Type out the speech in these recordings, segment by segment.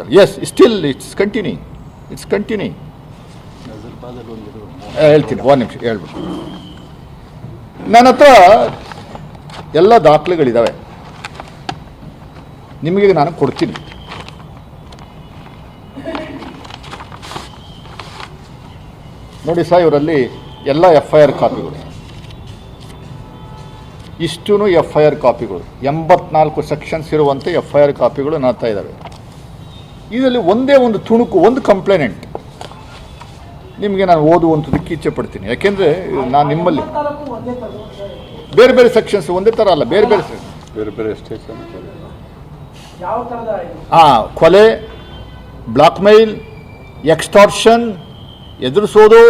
ಮಾಡ್ತಾರೆ. Yes still it's continue it's continue ಹೇಳ್ತೀನಿ ಒಂದು ನಿಮಿಷ ಹೇಳ್ಬಿಟ್ಟು ನನ್ನ ಹತ್ರ ಎಲ್ಲ ದಾಖಲೆಗಳಿದ್ದಾವೆ ನಿಮಗೆ ನಾನು ಕೊಡ್ತೀನಿ. ನೋಡಿ ಸರ್ ಇವರಲ್ಲಿ ಎಲ್ಲ ಎಫ್ ಐ ಆರ್ ಕಾಪಿಗಳು. ಇಷ್ಟೂ ಎಫ್ ಐ ಆರ್ ಕಾಪಿಗಳು. ಎಂಬತ್ನಾಲ್ಕು ಸೆಕ್ಷನ್ಸ್ ಇರುವಂತೆ ಎಫ್ ಐ ಆರ್ ಕಾಪಿಗಳು ನನ್ನ ಇದ್ದಾವೆ ಇದರಲ್ಲಿ ಒಂದೇ ಒಂದು ತುಣುಕು ಒಂದು ಕಂಪ್ಲೇನೆಂಟ್. ನಿಮಗೆ ನಾನು ಓದುವಂಥದ್ದಕ್ಕೆ ಇಚ್ಛೆ ಪಡ್ತೀನಿ. ಯಾಕೆಂದರೆ ನಾನು ನಿಮ್ಮಲ್ಲಿ ಬೇರೆ ಬೇರೆ ಸೆಕ್ಷನ್ಸ್ ಒಂದೇ ಥರ ಅಲ್ಲ ಬೇರೆ ಬೇರೆ ಸೆಕ್ಷನ್ ಬೇರೆ ಬೇರೆ ಸ್ಟೇಷನ್? ಹಾಂ ಕೊಲೆ ಬ್ಲಾಕ್ಮೇಲ್ ಎಕ್ಸ್ಟಾರ್ಷನ್ ಎದುರಿಸೋದು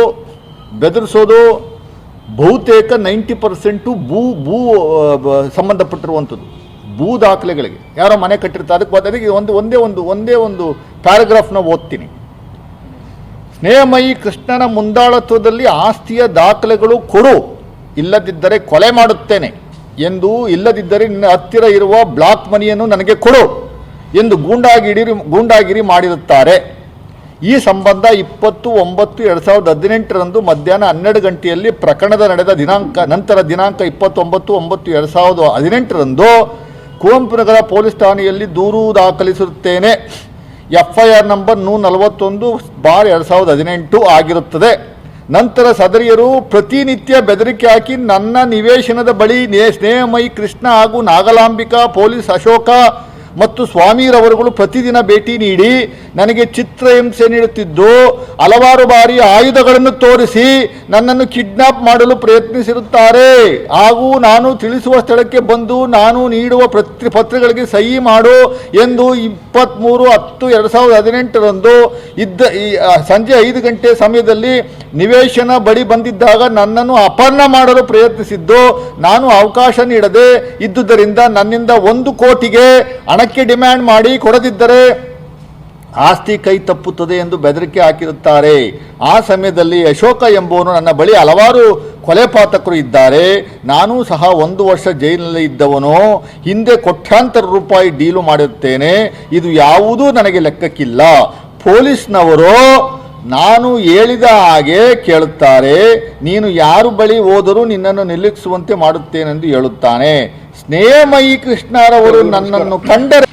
ಬೆದರಿಸೋದು ಬಹುತೇಕ ನೈಂಟಿ ಪರ್ಸೆಂಟು ಭೂ ಭೂ ಸಂಬಂಧಪಟ್ಟಿರುವಂಥದ್ದು. ಭೂ ದಾಖಲೆಗಳಿಗೆ. ಯಾರೋ ಮನೆ ಕಟ್ಟಿರ್ತಾರೆ, ಅದಕ್ಕೆ ಅದಕ್ಕೆ ಒಂದು ಒಂದೇ ಒಂದು ಒಂದೇ ಒಂದು ಪ್ಯಾರಾಗ್ರಾಫ್ನ ಓದ್ತೀನಿ. ಸ್ನೇಹಮಯಿ ಕೃಷ್ಣನ ಮುಂದಾಳತ್ವದಲ್ಲಿ ಆಸ್ತಿಯ ದಾಖಲೆಗಳು ಕೊಡು. ಇಲ್ಲದಿದ್ದರೆ ಕೊಲೆ ಮಾಡುತ್ತೇನೆ ಎಂದು ಇಲ್ಲದಿದ್ದರೆ ನಿನ್ನ ಹತ್ತಿರ ಇರುವ ಬ್ಲಾಕ್ ಮನಿಯನ್ನು ನನಗೆ ಕೊಡು ಎಂದು ಗೂಂಡಾಗಿರಿ ಗೂಂಡಾಗಿರಿ ಮಾಡಿರುತ್ತಾರೆ. ಈ ಸಂಬಂಧ ಇಪ್ಪತ್ತು ಒಂಬತ್ತು ಎರಡು ಸಾವಿರದ ಹದಿನೆಂಟರಂದು ಮಧ್ಯಾಹ್ನ ಹನ್ನೆರಡು ಗಂಟೆಯಲ್ಲಿ ಪ್ರಕರಣದ ನಡೆದ ದಿನಾಂಕ ನಂತರ ದಿನಾಂಕ ಇಪ್ಪತ್ತೊಂಬತ್ತು ಒಂಬತ್ತು ಎರಡು ಸಾವಿರದ ಹದಿನೆಂಟರಂದು ಕುವೆಂಪುನಗರ ಪೊಲೀಸ್ ಠಾಣೆಯಲ್ಲಿ ದೂರು ದಾಖಲಿಸುತ್ತೇನೆ ಎಫ್ಐಆರ್ ನಂಬರ್ ನೂ ನಲವತ್ತೊಂದು ಬಾರ್ ಎರಡು ಸಾವಿರದ ಹದಿನೆಂಟು ಆಗಿರುತ್ತದೆ. ನಂತರ ಸದರಿಯರು ಪ್ರತಿನಿತ್ಯ ಬೆದರಿಕೆ ಹಾಕಿ ನನ್ನ ನಿವೇಶನದ ಬಳಿ ಸ್ನೇಹಮಯಿ ಕೃಷ್ಣ ಹಾಗೂ ನಾಗಲಾಂಬಿಕಾ, ಪೊಲೀಸ್ ಅಶೋಕ ಮತ್ತು ಸ್ವಾಮಿರವರುಗಳು ಪ್ರತಿದಿನ ಭೇಟಿ ನೀಡಿ ನನಗೆ ಚಿತ್ರಹಿಂಸೆ ನೀಡುತ್ತಿದ್ದು ಹಲವಾರು ಬಾರಿ ಆಯುಧಗಳನ್ನು ತೋರಿಸಿ ನನ್ನನ್ನು ಕಿಡ್ನಾಪ್ ಮಾಡಲು ಪ್ರಯತ್ನಿಸಿರುತ್ತಾರೆ. ಹಾಗೂ ನಾನು ತಿಳಿಸುವ ಸ್ಥಳಕ್ಕೆ ಬಂದು ನಾನು ನೀಡುವ ಪ್ರತಿ ಪತ್ರಗಳಿಗೆ ಸಹಿ ಮಾಡು ಎಂದು ಇಪ್ಪತ್ತ್ಮೂರು ಹತ್ತು ಎರಡು ಸಾವಿರದ ಹದಿನೆಂಟರಂದು ಇದ್ದ ಸಂಜೆ ಐದು ಗಂಟೆ ಸಮಯದಲ್ಲಿ ನಿವೇಶನ ಬಳಿ ಬಂದಿದ್ದಾಗ ನನ್ನನ್ನು ಅಪಹರಣ ಮಾಡಲು ಪ್ರಯತ್ನಿಸಿದ್ದು, ನಾನು ಅವಕಾಶ ನೀಡದೆ ಇದ್ದುದರಿಂದ ನನ್ನಿಂದ ಒಂದು ಕೋಟಿಗೆ ಹಣಕ್ಕೆ ಡಿಮ್ಯಾಂಡ್ ಮಾಡಿ ಕೊಡದಿದ್ದರೆ ಆಸ್ತಿ ಕೈ ತಪ್ಪುತ್ತದೆ ಎಂದು ಬೆದರಿಕೆ ಹಾಕಿರುತ್ತಾರೆ. ಆ ಸಮಯದಲ್ಲಿ ಅಶೋಕ ಎಂಬುವನು ನನ್ನ ಬಳಿ ಹಲವಾರು ಕೊಲೆಪಾತಕರು ಇದ್ದಾರೆ. ನಾನು ಸಹ ಒಂದು ವರ್ಷ ಜೈಲಿನಲ್ಲಿ ಇದ್ದವನು. ಹಿಂದೆ ಕೋಟ್ಯಾಂತರ ರೂಪಾಯಿ ಡೀಲು ಮಾಡಿರುತ್ತೇನೆ. ಇದು ಯಾವುದೂ ನನಗೆ ಲೆಕ್ಕಕ್ಕಿಲ್ಲ. ಪೊಲೀಸ್ನವರು ನಾನು ಹೇಳಿದ ಹಾಗೆ ಕೇಳುತ್ತಾರೆ ನೀನು ಯಾರು ಬಳಿ ಹೋದರೂ ನಿನ್ನನ್ನು ನಿಲ್ಲಿಸುವಂತೆ ಮಾಡುತ್ತೇನೆಂದು ಹೇಳುತ್ತಾನೆ. ಸ್ನೇಹಮಯಿ ಕೃಷ್ಣರವರು ನನ್ನನ್ನು ಕಂಡರೆ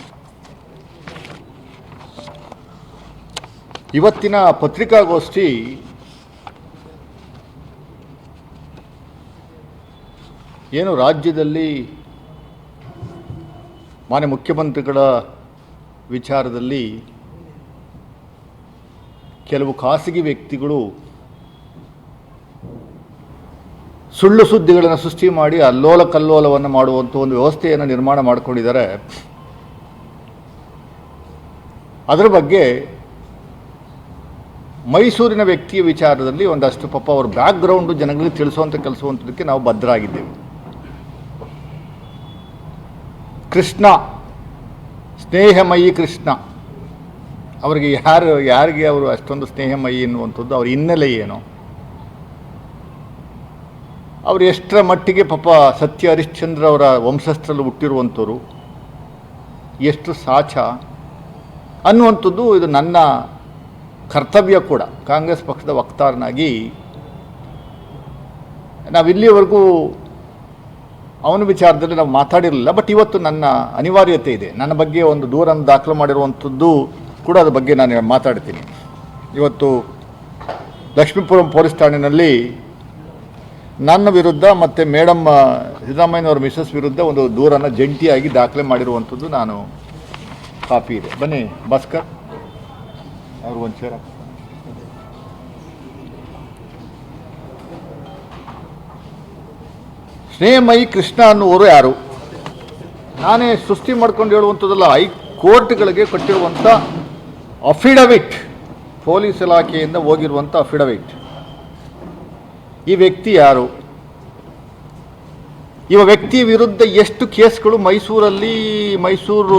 ಇವತ್ತಿನ ಪತ್ರಿಕಾಗೋಷ್ಠಿ ಏನು ರಾಜ್ಯದಲ್ಲಿ ಮಾನ್ಯ ಮುಖ್ಯಮಂತ್ರಿಗಳ ವಿಚಾರದಲ್ಲಿ ಕೆಲವು ಖಾಸಗಿ ವ್ಯಕ್ತಿಗಳು ಸುಳ್ಳು ಸುದ್ದಿಗಳನ್ನು ಸೃಷ್ಟಿ ಮಾಡಿ ಅಲ್ಲೋಲ ಕಲ್ಲೋಲವನ್ನು ಮಾಡುವಂಥ ಒಂದು ವ್ಯವಸ್ಥೆಯನ್ನು ನಿರ್ಮಾಣ ಮಾಡಿಕೊಂಡಿದ್ದಾರೆ. ಅದರ ಬಗ್ಗೆ ಮೈಸೂರಿನ ವ್ಯಕ್ತಿಯ ವಿಚಾರದಲ್ಲಿ ಒಂದಷ್ಟು ಪಾಪ ಅವ್ರ ಬ್ಯಾಕ್ಗ್ರೌಂಡು ಜನಗಳಿಗೆ ತಿಳಿಸುವಂಥ ಕೆಲಸವಂಥದಕ್ಕೆ ನಾವು ಬದ್ಧರಾಗಿದ್ದೇವೆ. ಕೃಷ್ಣ, ಸ್ನೇಹಮಯಿ ಕೃಷ್ಣ. ಅವರಿಗೆ ಯಾರು, ಯಾರಿಗೆ ಅವರು ಅಷ್ಟೊಂದು ಸ್ನೇಹಮಯಿ ಎನ್ನುವಂಥದ್ದು ಅವ್ರ ಹಿನ್ನೆಲೆ ಏನು? ಅವರು ಎಷ್ಟರ ಮಟ್ಟಿಗೆ ಪಾಪ ಸತ್ಯ ಹರಿಶ್ಚಂದ್ರ ಅವರ ವಂಶಸ್ಥರಲ್ಲಿ ಹುಟ್ಟಿರುವಂಥವ್ರು? ಎಷ್ಟು ಸಾಚ? ಅನ್ನುವಂಥದ್ದು ಇದು ನನ್ನ ಕರ್ತವ್ಯ ಕೂಡ. ಕಾಂಗ್ರೆಸ್ ಪಕ್ಷದ ವಕ್ತಾರನಾಗಿ ನಾವಿಲ್ಲಿವರೆಗೂ ಅವನ ವಿಚಾರದಲ್ಲಿ ನಾವು ಮಾತಾಡಿರಲಿಲ್ಲ, ಬಟ್ ಇವತ್ತು ನನ್ನ ಅನಿವಾರ್ಯತೆ ಇದೆ. ನನ್ನ ಬಗ್ಗೆ ಒಂದು ದೂರನ್ನು ದಾಖಲು ಮಾಡಿರುವಂಥದ್ದು ಕೂಡ ಅದ್ರ ಬಗ್ಗೆ ನಾನು ಮಾತಾಡ್ತೀನಿ. ಇವತ್ತು ಲಕ್ಷ್ಮೀಪುರಂ ಪೊಲೀಸ್ ಠಾಣೆಯಲ್ಲಿ ನನ್ನ ವಿರುದ್ಧ ಮತ್ತು ಮೇಡಮ್ ಸಿದ್ದರಾಮಯ್ಯನವರ ಮಿಸಸ್ ವಿರುದ್ಧ ಒಂದು ದೂರನ್ನು ಜಂಟಿಯಾಗಿ ದಾಖಲೆ ಮಾಡಿರುವಂಥದ್ದು ನಾನು ಕಾಪಿ ಇದೆ. ಬನ್ನಿ, ಭಾಸ್ಕರ್ ಅವರು ಒಂದು ಚೇರ್. ಸ್ನೇಹಮಯಿ ಕೃಷ್ಣ ಅನ್ನುವರು ಯಾರು? ನಾನೇ ಸೃಷ್ಟಿ ಮಾಡ್ಕೊಂಡು ಹೇಳುವಂಥದ್ದಲ್ಲ ಹೈಕೋರ್ಟ್ಗಳಿಗೆ ಕೊಟ್ಟಿರುವಂಥ ಅಫಿಡವಿಟ್ ಪೊಲೀಸ್ ಇಲಾಖೆಯಿಂದ ಹೋಗಿರುವಂಥ ಅಫಿಡವಿಟ್ ಈ ವ್ಯಕ್ತಿ ಯಾರು? ಇವ ವ್ಯಕ್ತಿ ವಿರುದ್ಧ ಎಷ್ಟು ಕೇಸ್ಗಳು ಮೈಸೂರಲ್ಲಿ ಮೈಸೂರು